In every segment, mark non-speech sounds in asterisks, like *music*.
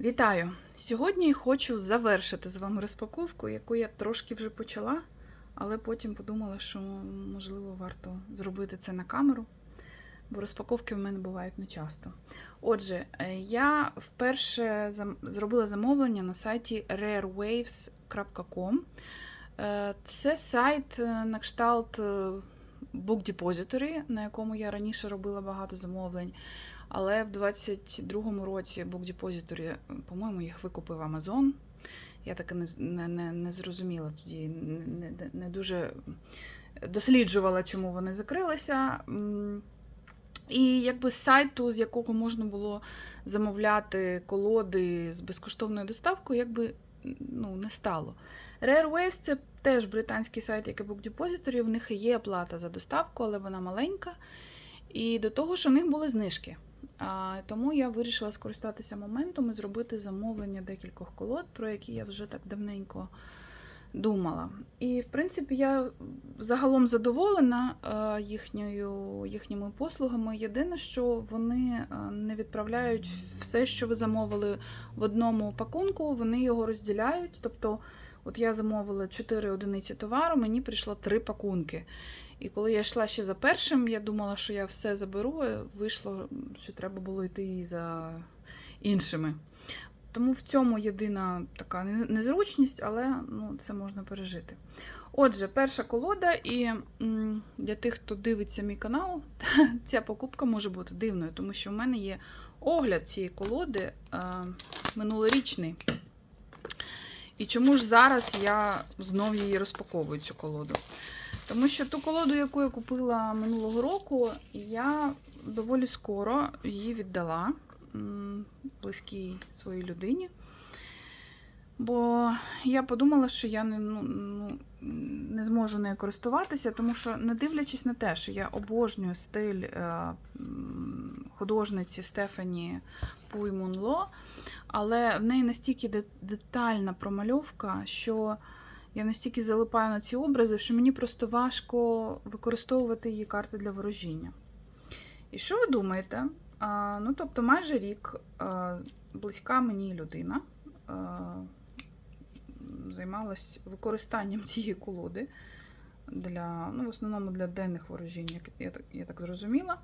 Вітаю! Сьогодні хочу завершити з вами розпаковку, яку я трошки вже почала, але потім подумала, що можливо варто зробити це на камеру, бо розпаковки в мене бувають нечасто. Отже, е, я вперше зробила замовлення на сайті rarewaves.com. Е, Це сайт е, на кшталт Book Depository, на якому я раніше робила багато замовлень. Але в 22-му році Book Depository, по-моєму, їх викупив Amazon. Я так і не, не, не, не зрозуміла тоді, не, не, не дуже досліджувала, чому вони закрилися. І якби з сайту, з якого можна було замовляти колоди з безкоштовною доставкою, якби ну, не стало. Rare Waves це теж британський сайт, як і Book Depository. В них є оплата за доставку, але вона маленька. І до того ж, у них були знижки. Тому я вирішила скористатися моментом і зробити замовлення декількох колод, про які я вже так давненько думала. І, в принципі, я загалом задоволена їхньою, їхніми послугами. Єдине, що вони не відправляють все, що ви замовили в одному пакунку, вони його розділяють. Тобто, от я замовила 4 одиниці товару, мені прийшло 3 пакунки. І коли я йшла ще за першим, я думала, що я все заберу. Вийшло, що треба було йти і за іншими. Тому в цьому єдина така незручність, але ну, це можна пережити. Отже, перша колода, і для тих, хто дивиться мій канал, *laughs* ця покупка може бути дивною, тому що в мене є огляд цієї колоди е, минулорічний. І чому ж зараз я знов її розпаковую цю колоду? Тому що ту колоду, яку я купила минулого року, я доволі скоро її віддала близькій своїй людині. Бо я подумала, що я не, ну, ну, не зможу нею користуватися, тому що, не дивлячись на те, що я обожнюю стиль е, художниці Стефані Пуй Мунло, але в неї настільки детальна промальовка, що я настільки залипаю на ці образи, що мені просто важко використовувати її карти для ворожіння. І що ви думаєте? А, ну, тобто, майже рік а, близька мені людина а, займалась використанням цієї колоди для, ну, в основному для денних ворожінь, як я так, я так зрозуміла.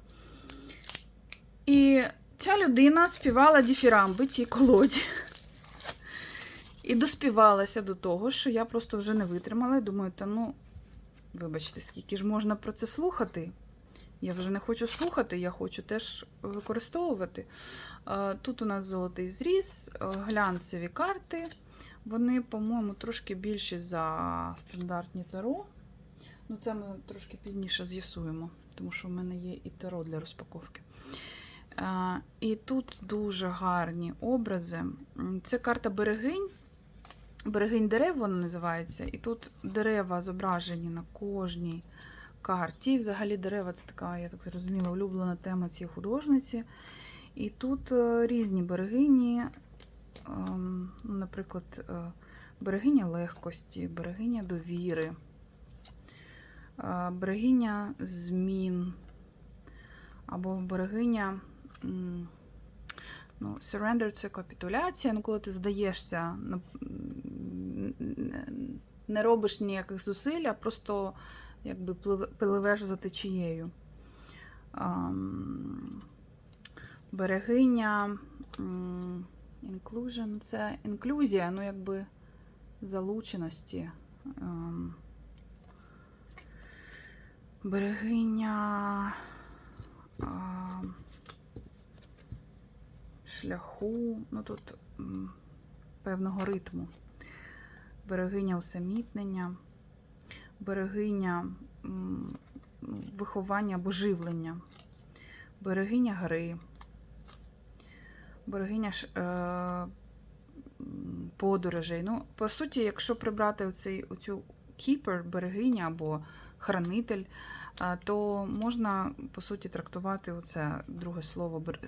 І ця людина співала діфірамби цій колоді. І доспівалася до того, що я просто вже не витримала думаю, та ну, вибачте, скільки ж можна про це слухати? Я вже не хочу слухати, я хочу теж використовувати. Е, Тут у нас золотий зріз, е, глянцеві карти. Вони, по-моєму, трошки більші за стандартні таро. Ну, це ми трошки пізніше з'ясуємо, тому що в мене є і таро для розпаковки. Е, І тут дуже гарні образи. Це карта берегинь. Берегинь дерев вона називається. І тут дерева зображені на кожній карті. І Взагалі дерева це така, я так зрозуміла, улюблена тема цієї художниці. І тут е, різні берегині, наприклад, е, берегиня легкості, берегиня довіри, е, берегиня змін, або берегиня. Ну, surrender це капітуляція. Ну, коли ти здаєшся, не робиш ніяких зусиль, а просто якби пливеш за течією. Берегиня. Ну, це інклюзія, ну якби залученості. Ам, Берегиня. ам, шляху, ну тут певного ритму. Берегиня усамітнення, берегиня ну, виховання або живлення, берегиня гри, берегиня ш- е, подорожей. Ну, по суті, якщо прибрати оцей, оцю keeper, берегиня або хранитель, а, то можна, по суті, трактувати оце друге слово, е,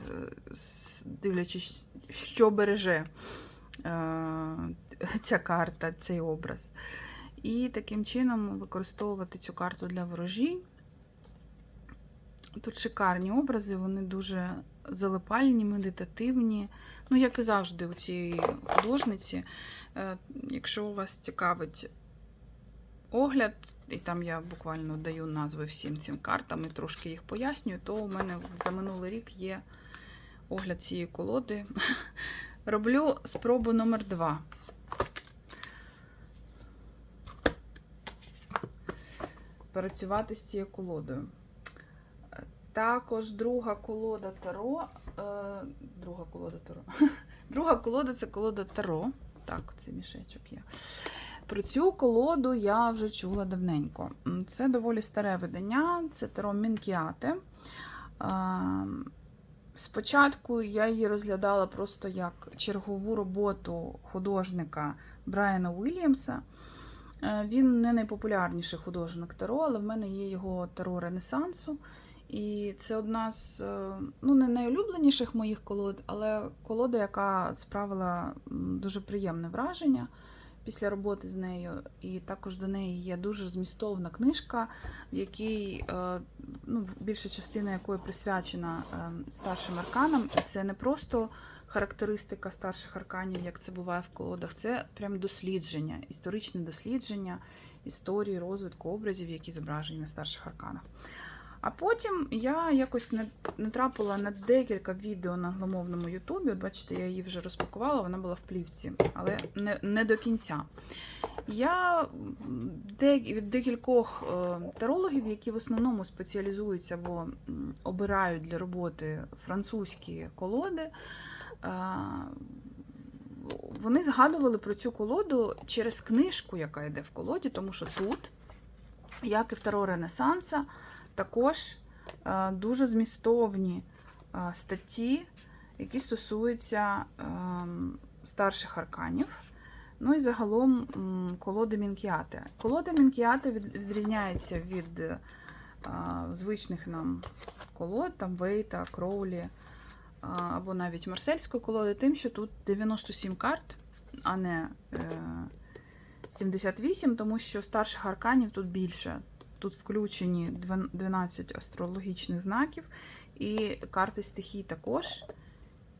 дивлячись, що береже е, ця карта, цей образ. І таким чином використовувати цю карту для ворожінь. Тут шикарні образи, вони дуже залипальні, медитативні. Ну, як і завжди, у цієї художниці. Е, Якщо вас цікавить огляд, і там я буквально даю назви всім цим картам і трошки їх пояснюю, то у мене за минулий рік є огляд цієї колоди. *laughs* Роблю спробу номер два. Працювати з цією колодою. Також друга колода Таро. Е, друга колода Таро. *laughs* Друга колода це колода Таро. Так, це мішечок є. Про цю колоду я вже чула давненько. Це доволі старе видання, це Таро Мінкіате. Е, Спочатку я її розглядала просто як чергову роботу художника Брайана Уільямса. Е, Він не найпопулярніший художник Таро, але в мене є його Таро Ренесансу. І це одна з е, ну, не найулюбленіших моїх колод, але колода, яка справила дуже приємне враження після роботи з нею. І також до неї є дуже змістовна книжка, в якій е, ну, більша частина якої присвячена е, старшим арканам. І це не просто характеристика старших арканів, як це буває в колодах, це прям дослідження, історичне дослідження історії розвитку образів, які зображені на старших арканах. А потім я якось натрапила на декілька відео на англомовному Ютубі. От Бачите, я її вже розпакувала, вона була в плівці, але не, не до кінця. Я від декількох е, тарологів, які в основному спеціалізуються або обирають для роботи французькі колоди. е, Вони згадували про цю колоду через книжку, яка йде в колоді, тому що тут, як і в Таро Ренесанса, також е, дуже змістовні е, статті, які стосуються ем, старших арканів. Ну і загалом колоди Мінкіате. Колода Мінкіате від- відрізняється від е, звичних нам колод, там Вейта, Кроулі або навіть марсельської колоди, тим, що тут 97 карт, а не е, 78, тому що старших арканів тут більше. Тут включені 12 астрологічних знаків, і карти стихій також,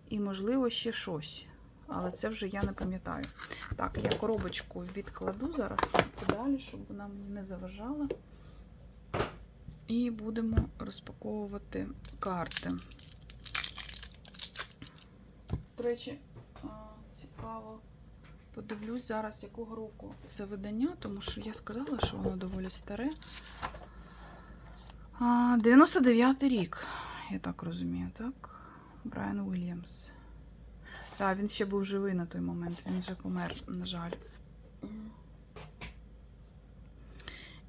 і, можливо, ще щось. Але це вже я не пам'ятаю. Так, я коробочку відкладу зараз подалі, щоб вона мені не заважала. І будемо розпаковувати карти. До речі, цікаво. Подивлюсь зараз, якого року це видання, тому що я сказала, що воно доволі старе. 99-й рік, я так розумію, так? Брайан Уільямс. Так, він ще був живий на той момент, він вже помер, на жаль.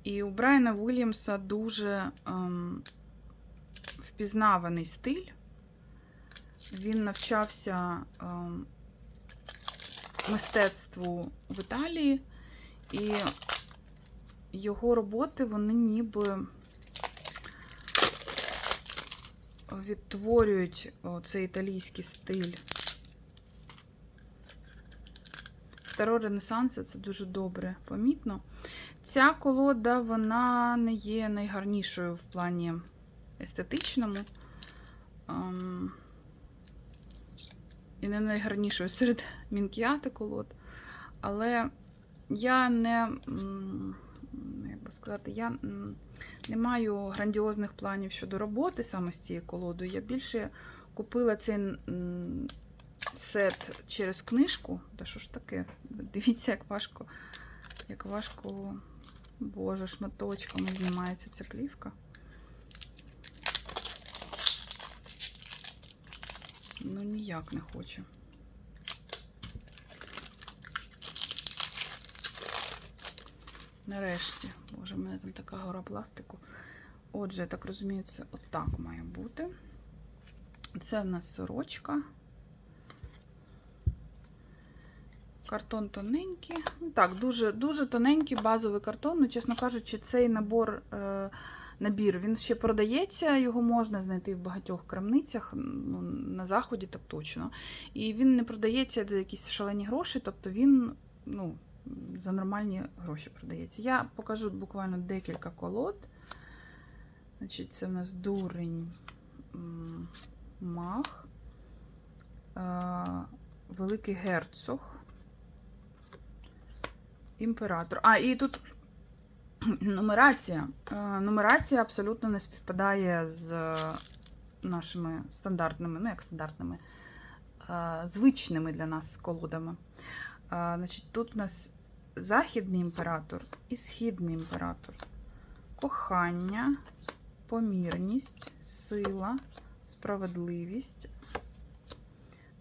І у Брайана Уільямса дуже ем, впізнаваний стиль. Він навчався ем, мистецтву в Італії, і його роботи вони ніби відтворюють цей італійський стиль. Таро Ренесанса це дуже добре помітно. Ця колода вона не є найгарнішою в плані естетичному. І не найгарнішою серед мінкіати колод. Але я не, як би сказати, я не маю грандіозних планів щодо роботи саме з цією колодою. Я більше купила цей сет через книжку. Та що ж таке? Дивіться, як важко, як важко, боже, шматочками знімається ця плівка. Ну, ніяк не хоче. Нарешті. Боже, в мене там така гора пластику. Отже, я так розумію, це отак має бути. Це в нас сорочка. Картон тоненький. Так, дуже дуже тоненький базовий картон. Ну, чесно кажучи, цей набор, е, набір він ще продається, його можна знайти в багатьох крамницях, ну, на заході так точно. І він не продається за якісь шалені гроші, тобто він ну, за нормальні гроші продається. Я покажу буквально декілька колод. Значить, це в нас дурень. мах, великий герцог, імператор. А, і тут *clears throat* нумерація. Е, Нумерація абсолютно не співпадає з е, нашими стандартними, ну як стандартними, е, звичними для нас колодами. Значить, тут у нас західний імператор і східний імператор. Кохання, помірність, сила, справедливість,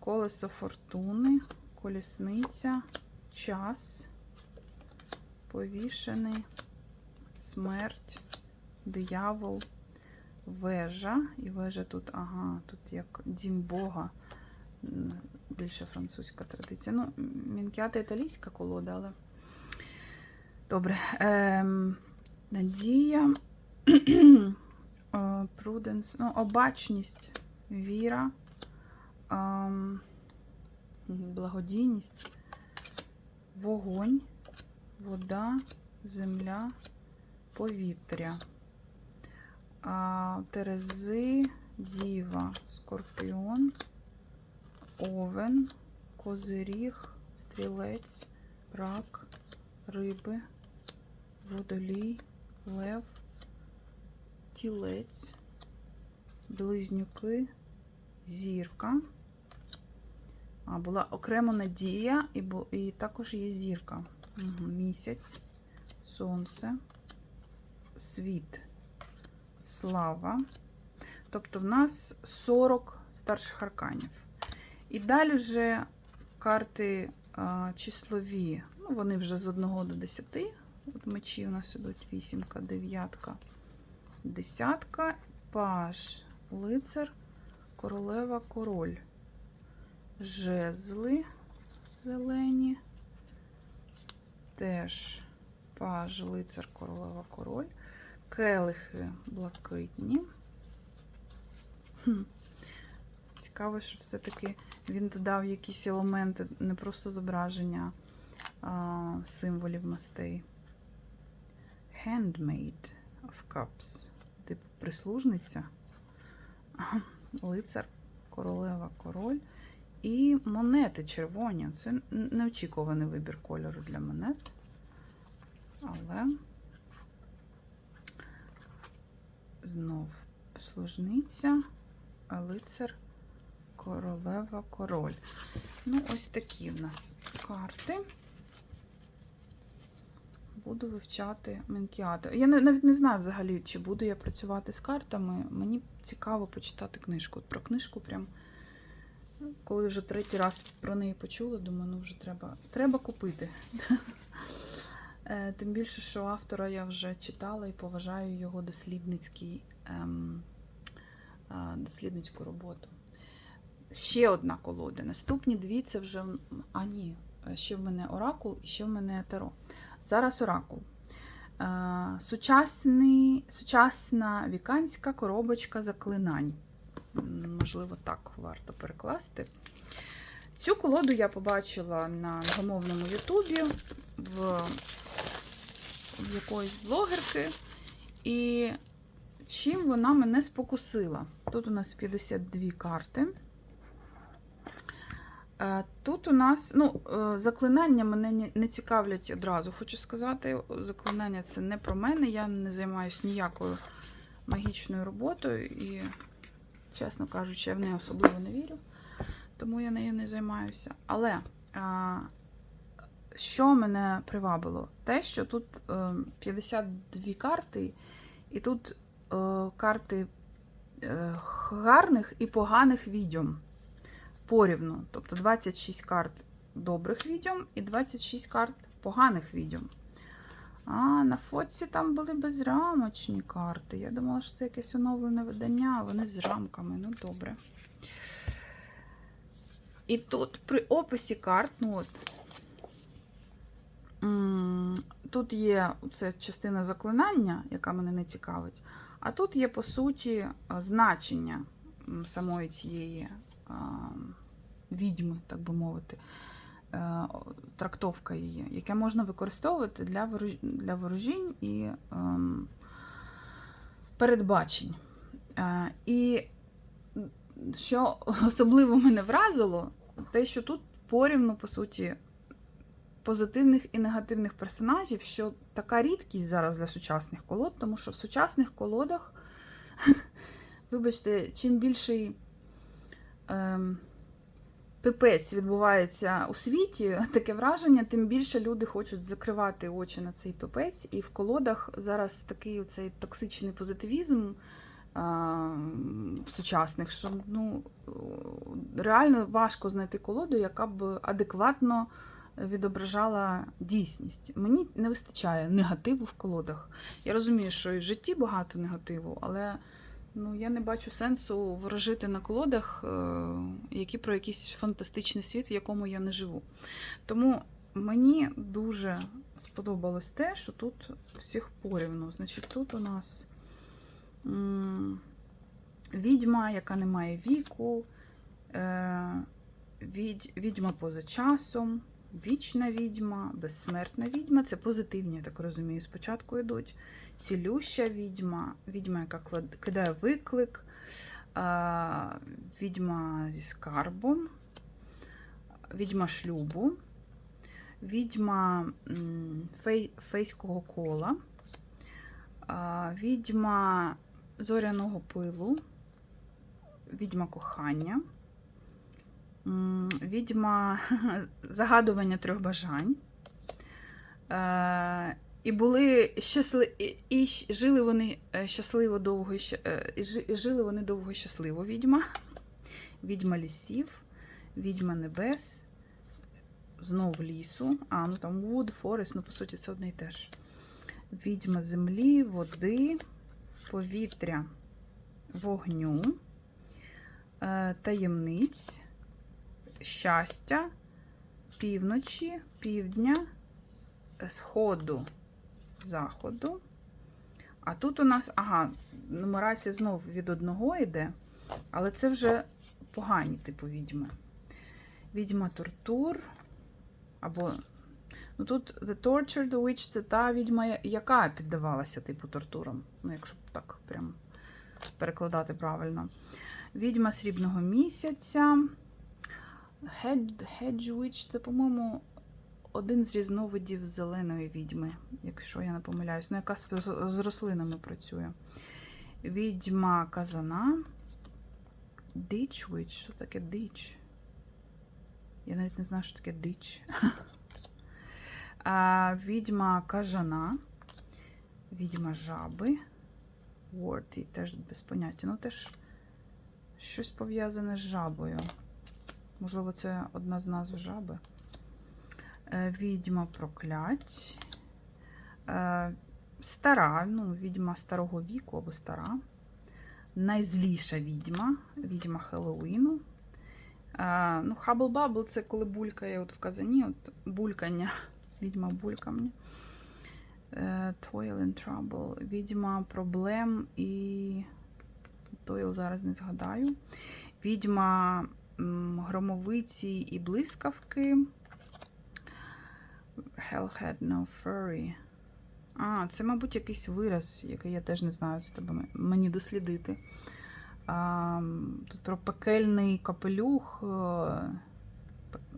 колесо фортуни, колісниця, час, повішений, смерть, диявол, вежа. І вежа тут, ага, тут як дім Бога. Більше французька традиція. Ну, мінкіата італійська колода, але. Добре. Ем, надія. Пруденс, ну, обачність, віра, ем, благодійність, вогонь, вода, земля, повітря. Терези, діва, скорпіон, овен, козиріг, стрілець, рак, риби, водолій, лев, тілець, близнюки, зірка. А, була окремо надія, і, і також є зірка. Угу. Місяць, сонце, світ, слава. Тобто в нас 40 старших арканів. І далі вже карти а, числові. Ну, вони вже з 1 до 10. От мечі у нас ідуть вісімка, дев'ятка, десятка, паж, лицар, королева, король. Жезли зелені. Теж паж, лицар, королева, король. Келихи блакитні. Хм. Цікаво, що все-таки він додав якісь елементи, не просто зображення а, символів мастей. Handmaid of Cups. Типу прислужниця, *laughs* лицар, королева, король. І монети червоні. Це неочікуваний вибір кольору для монет. Але знов служниця, лицар, королева, король. Ну, ось такі в нас карти. Буду вивчати Менкіату. Я навіть не знаю взагалі, чи буду я працювати з картами. Мені цікаво почитати книжку. Про книжку прям. Коли вже третій раз про неї почула, думаю, ну вже треба, треба купити. Е, Тим більше, що автора я вже читала і поважаю його дослідницький, ем, дослідницьку роботу. Ще одна колода. Наступні дві це вже. А, ні, ще в мене оракул і ще в мене таро. Зараз оракул. Е, Сучасний, сучасна віканська коробочка заклинань. Можливо, так варто перекласти. Цю колоду я побачила на англомовному Ютубі в, в якоїсь блогерки. І чим вона мене спокусила? Тут у нас 52 карти. Е, Тут у нас ну, е, заклинання мене не- цікавлять одразу. Хочу сказати, заклинання це не про мене. Я не займаюся ніякою магічною роботою і, чесно кажучи, я в неї особливо не вірю, тому я нею не займаюся. Але а, що мене привабило? Те, що тут е, 52 карти, і тут е, карти е, гарних і поганих відьом порівну. Тобто 26 карт добрих відьом і 26 карт поганих відьом. А, на фотці там були безрамочні карти. Я думала, що це якесь оновлене видання, а вони з рамками. Ну, добре. І тут при описі карт, ну от. Тут є це частина заклинання, яка мене не цікавить. А тут є, по суті, значення самої цієї відьми, так би мовити, е, трактовка її, яке можна використовувати для для ворожінь і ем, передбачень. Е, І що *laughs* особливо мене вразило, те, що тут порівну, по суті, позитивних і негативних персонажів, що така рідкість зараз для сучасних колод, тому що в сучасних колодах, *laughs* вибачте, чим більший ем, пипець відбувається у світі, *laughs* таке враження, тим більше люди хочуть закривати очі на цей пипець. І в колодах зараз такий оцей токсичний позитивізм в сучасних, що ну, реально важко знайти колоду, яка б адекватно відображала дійсність. Мені не вистачає негативу в колодах. Я розумію, що і в житті багато негативу, але ну, я не бачу сенсу ворожити на колодах, е, які про якийсь фантастичний світ, в якому я не живу. Тому мені дуже сподобалось те, що тут всіх порівну. Значить, тут у нас відьма, яка не має віку, е, відь, відьма поза часом, вічна відьма, безсмертна відьма. Це позитивні, я так розумію, спочатку йдуть. Цілюща відьма, відьма, яка кидає виклик, відьма зі скарбом, відьма шлюбу, відьма фей, фейського кола, відьма зоряного пилу, відьма кохання, відьма *laughs* загадування трьох бажань. Е, і були щасливі, і, жили вони е, щасливо довго е, і жи- і жили вони довго і щасливо. Відьма, *laughs* відьма лісів, відьма небес, знов лісу. А, ну там Wood, Forest, ну по суті, це одне і те ж. Відьма землі, води, повітря, вогню, таємниць, щастя, півночі, півдня, е, сходу, заходу. А тут у нас, ага, нумерація знов від одного йде, але це вже погані типу відьми. Відьма Тортур. Або. Ну тут The Tortured Witch це та відьма, яка піддавалася типу тортурам. Ну, якщо так прям перекладати правильно. Відьма Срібного місяця. Hedge, Hedge це, по-моєму, один з різновидів зеленої відьми, якщо я не помиляюсь, ну, яка з, рослинами працює. Відьма казана. Witch. Що таке ditch? Я навіть не знаю, що таке *laughs* а, відьма кажана. Відьма жаби. Ворті теж без поняття. Ну, теж щось пов'язане з жабою. Можливо, це одна з назв жаби. Е, Відьма проклять. Е, Стара, ну, відьма старого віку або стара. Найзліша відьма, відьма Хеллоуіну. Е, Ну, Хабл Бабл це коли булькає от в казані, от булькання, *laughs* відьма булькання. Toil and Trouble, відьма проблем і. Toil зараз не згадаю. Відьма громовиці і блискавки. Hell had no fury. А, це, мабуть, якийсь вираз, який я теж не знаю, це треба мені дослідити. А, тут про пекельний капелюх. е,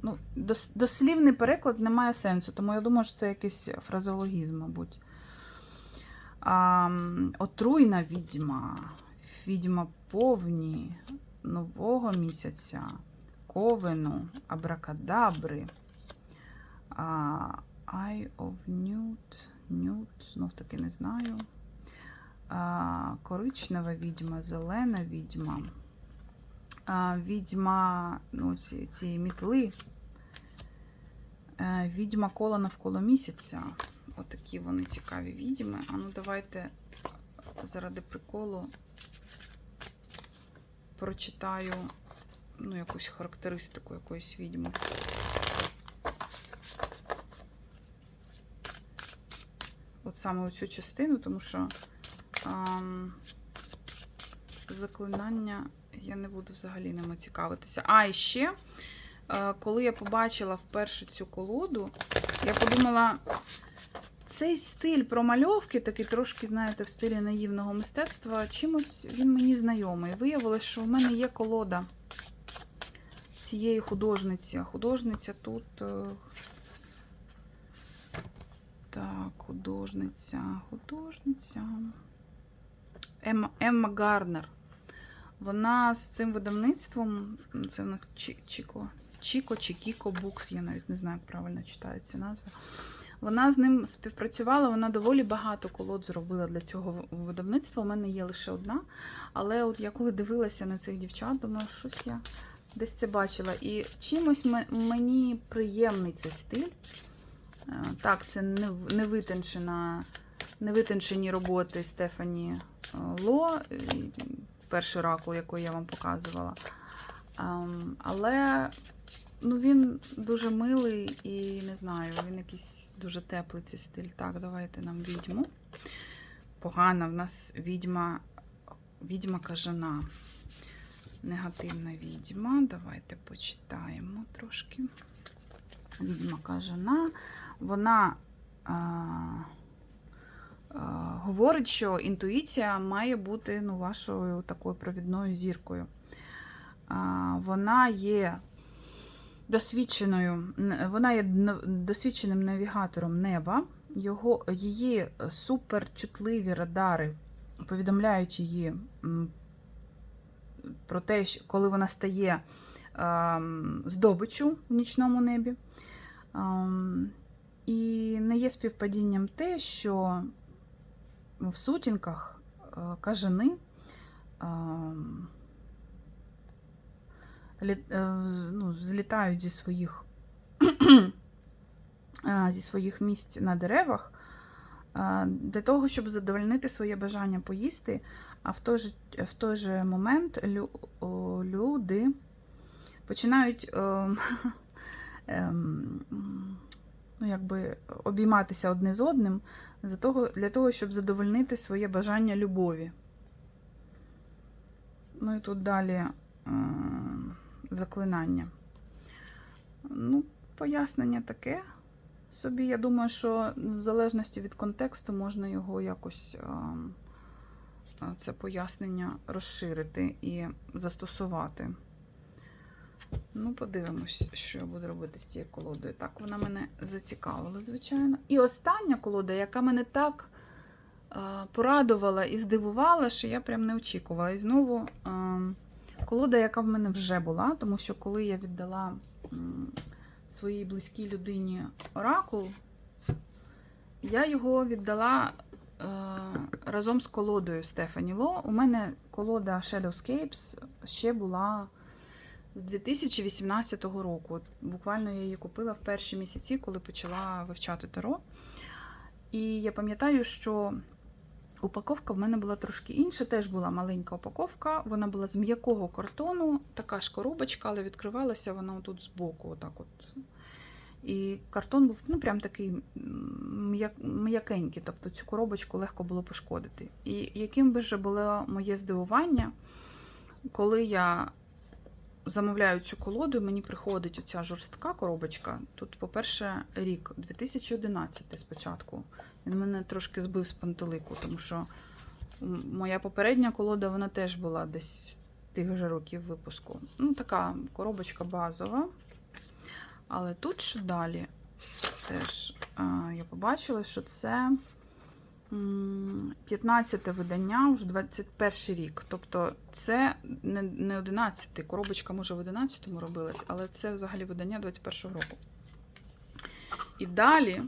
Ну, дос- дослівний переклад не має сенсу, тому я думаю, що це якийсь фразеологізм, мабуть. А, отруйна відьма, відьма повні, нового місяця, ковену, абракадабри. Eye of Newt, Newt, знов таки не знаю. Коричнева відьма, зелена відьма. Відьма ну, ці, цієї мітли. Е, відьма кола навколо місяця. Отакі вони цікаві відьми. А ну давайте заради приколу прочитаю ну, якусь характеристику якоїсь відьми. От саме цю частину, тому що ам, заклинання я не буду взагалі ними цікавитися. А, і ще, е, коли я побачила вперше цю колоду, я подумала, цей стиль промальовки, такий трошки, знаєте, в стилі наївного мистецтва, чимось він мені знайомий. Виявилось, що в мене є колода цієї художниці. Художниця тут. е, Так, художниця, художниця. Емма, Емма Гарнер. Вона з цим видавництвом, це в нас Чіко, Чіко чи Кіко Букс, я навіть не знаю, як правильно читається назва. Вона з ним співпрацювала, вона доволі багато колод зробила для цього видавництва. У мене є лише одна. Але от я коли дивилася на цих дівчат, думаю, щось я десь це бачила. І чимось мені приємний цей стиль. Е, Так, це не, витончена, не роботи Стефані е, Ло, перший раку, яку я вам показувала. Ем, Але ну, він дуже милий і не знаю, він якийсь дуже теплий цей стиль. Так, давайте нам відьму. Погана в нас відьма, відьма кажана. Негативна відьма. Давайте почитаємо трошки. Відьма кажана. Вона а, а, говорить, що інтуїція має бути ну, вашою такою провідною зіркою. А, вона є досвідченою, вона є досвідченим навігатором неба. Його, її суперчутливі радари повідомляють її про те, коли вона стає здобиччю в нічному небі. І не є співпадінням те, що в сутінках е, кажани ну, злітають зі своїх, е, *clears throat* зі своїх місць на деревах е, для того, щоб задовольнити своє бажання поїсти, а в той же, в той же момент лю, люди починають ем, *laughs* ем, ну, якби обійматися одне з одним для того, щоб задовольнити своє бажання любові. Ну і тут далі ем, заклинання. Ну, пояснення таке собі. Я думаю, що в залежності від контексту можна його якось ем, це пояснення розширити і застосувати. Ну, подивимось, що я буду робити з цією колодою. Так, вона мене зацікавила, звичайно. І остання колода, яка мене так порадувала і здивувала, що я прям не очікувала. І знову а, колода, яка в мене вже була, тому що коли я віддала своїй близькій людині оракул, я його віддала е, разом з колодою Стефані Ло. У мене колода Shadowscapes ще була з 2018 року. От Буквально я її купила в перші місяці, коли почала вивчати таро. І я пам'ятаю, що упаковка в мене була трошки інша, теж була маленька упаковка. Вона була з м'якого картону, така ж коробочка, але відкривалася вона тут збоку. Отак от. І картон був ну, прям такий м'як- м'якенький, тобто цю коробочку легко було пошкодити. І яким би же було моє здивування, коли я замовляю цю колоду, і мені приходить оця жорстка коробочка. Тут, по-перше, рік 2011 спочатку. Він мене трошки збив з пантелику, тому що моя попередня колода вона теж була десь тих же років випуску. Ну, така коробочка базова. Але тут що далі теж а, я побачила, що це 15 видання, вже 21 рік. Тобто це не, не 11, коробочка може в 11-му робилась, але це взагалі видання 21 року. І далі,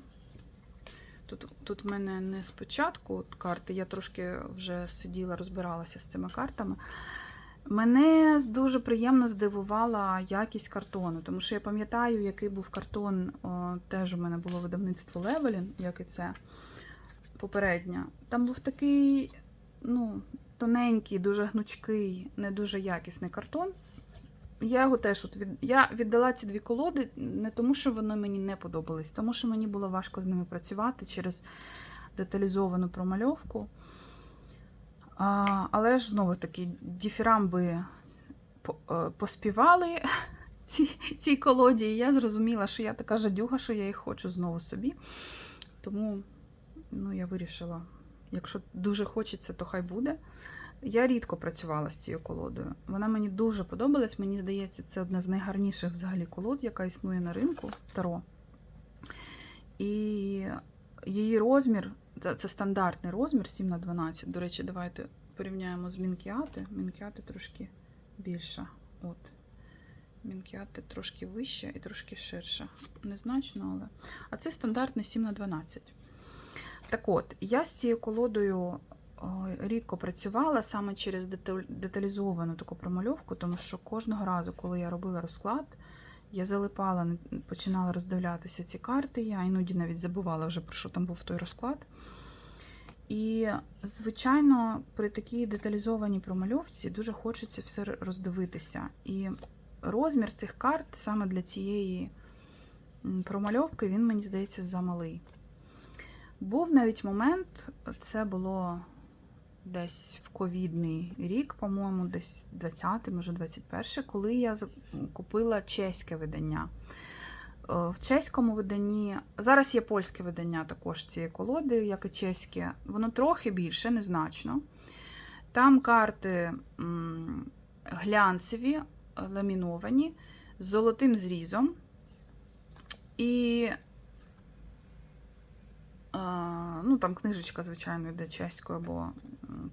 тут, тут в мене не спочатку от карти, я трошки вже сиділа, розбиралася з цими картами. Мене дуже приємно здивувала якість картону, тому що я пам'ятаю, який був картон, о, теж у мене було видавництво Левелін, як і це попереднє. Там був такий, ну, тоненький, дуже гнучкий, не дуже якісний картон. Я його теж от від... я віддала ці дві колоди не тому, що вони мені не подобались, тому що мені було важко з ними працювати через деталізовану промальовку. А, але ж знову таки, діфірамби е, поспівали *laughs* ці, цій колоді, і я зрозуміла, що я така жадюга, що я їх хочу знову собі. Тому ну, я вирішила, якщо дуже хочеться, то хай буде. Я рідко працювала з цією колодою. Вона мені дуже подобалась. Мені здається, це одна з найгарніших взагалі колод, яка існує на ринку Таро. І її розмір, це, це стандартний розмір 7 на 12. До речі, давайте порівняємо з Мінкіати. Мінкіати трошки більша. От. Мінкіати трошки вища і трошки ширша. Незначно, але. А це стандартний 7 на 12. Так от, я з цією колодою рідко працювала саме через деталізовану таку промальовку, тому що кожного разу, коли я робила розклад, я залипала, починала роздивлятися ці карти. Я іноді навіть забувала вже про що там був той розклад. І, звичайно, при такій деталізованій промальовці дуже хочеться все роздивитися. І розмір цих карт саме для цієї промальовки, він, мені здається, замалий. Був навіть момент, це було десь в ковідний рік, по-моєму, десь 20-й, може 21-й, коли я купила чеське видання. Е, В чеському виданні зараз є польське видання також цієї колоди, як і чеське. Воно трохи більше, незначно. Там карти глянцеві, ламіновані, з золотим зрізом. І ну, там книжечка, звичайно, йде чеською або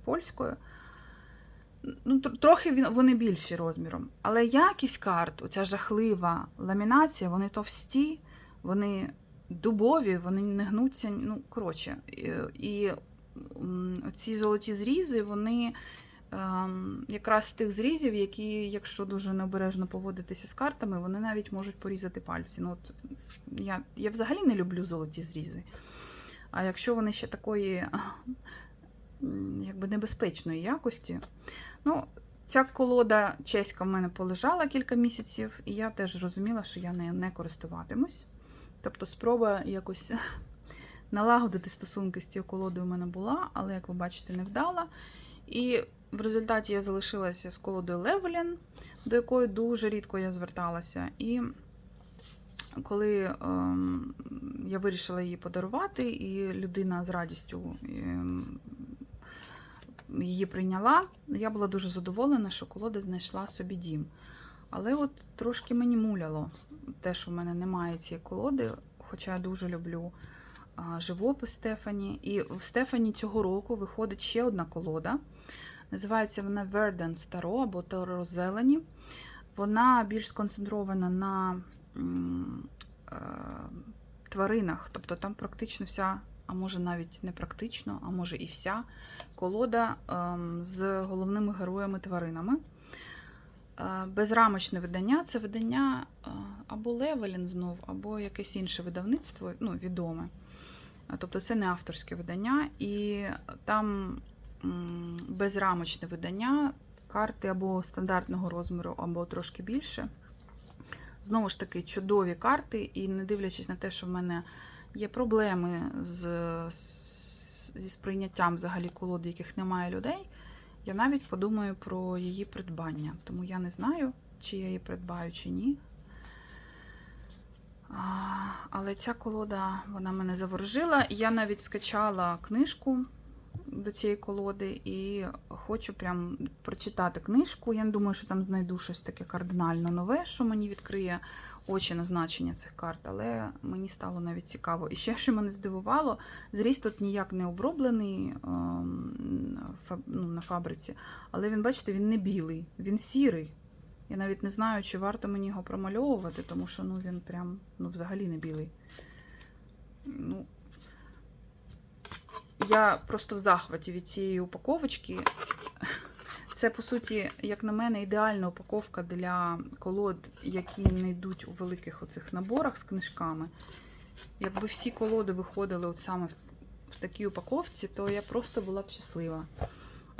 польською. Ну, трохи вони більші розміром. Але якість карт, оця жахлива ламінація, вони товсті, вони дубові, вони не гнуться. Ну, коротше, і, ці золоті зрізи, вони ем, якраз з тих зрізів, які, якщо дуже необережно поводитися з картами, вони навіть можуть порізати пальці. Ну, от, я, я взагалі не люблю золоті зрізи. А якщо вони ще такої якби небезпечної якості, ну, ця колода чеська в мене полежала кілька місяців, і я теж зрозуміла, що я нею не користуватимусь. Тобто спроба якось *laughs* налагодити стосунки з цією колодою у мене була, але, як ви бачите, не вдала. І в результаті я залишилася з колодою Левелін, до якої дуже рідко я зверталася. І коли ем, я вирішила її подарувати, і людина з радістю ем, її прийняла, я була дуже задоволена, що колода знайшла собі дім. Але от трошки мені муляло те, що в мене немає цієї колоди, хоча я дуже люблю живопис Стефані. І в Стефані цього року виходить ще одна колода. Називається вона Verdant Таро або Таро Зелені. Вона більш сконцентрована на тваринах. Тобто там практично вся, а може навіть не практично, а може і вся колода ем, з головними героями-тваринами. Е, Безрамочне видання це видання е, або Левелін знов, або якесь інше видавництво, ну, відоме. Е, Тобто це не авторське видання, і там безрамочне видання, карти або стандартного розміру, або трошки більше. Знову ж таки, чудові карти, і не дивлячись на те, що в мене є проблеми з, зі сприйняттям взагалі колод, яких немає людей, я навіть подумаю про її придбання. Тому я не знаю, чи я її придбаю, чи ні. А, але ця колода вона мене заворожила. Я навіть скачала книжку до цієї колоди і хочу прям прочитати книжку. Я не думаю, що там знайду щось таке кардинально нове, що мені відкриє очі на значення цих карт, але мені стало навіть цікаво. І ще, що мене здивувало, зріст тут ніяк не оброблений ем, ну, на фабриці, але він, бачите, він не білий, він сірий. Я навіть не знаю, чи варто мені його промальовувати, тому що ну, він прям ну, взагалі не білий. Ну, я просто в захваті від цієї упаковочки. Це, по суті, як на мене, ідеальна упаковка для колод, які не йдуть у великих оцих наборах з книжками. Якби всі колоди виходили от саме в, такій упаковці, то я просто була б щаслива.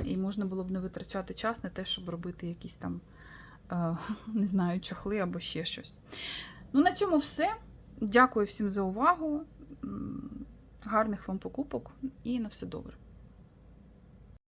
І можна було б не витрачати час на те, щоб робити якісь там, е, не знаю, чохли або ще щось. Ну, на цьому все. Дякую всім за увагу. Гарних вам покупок і на все добре.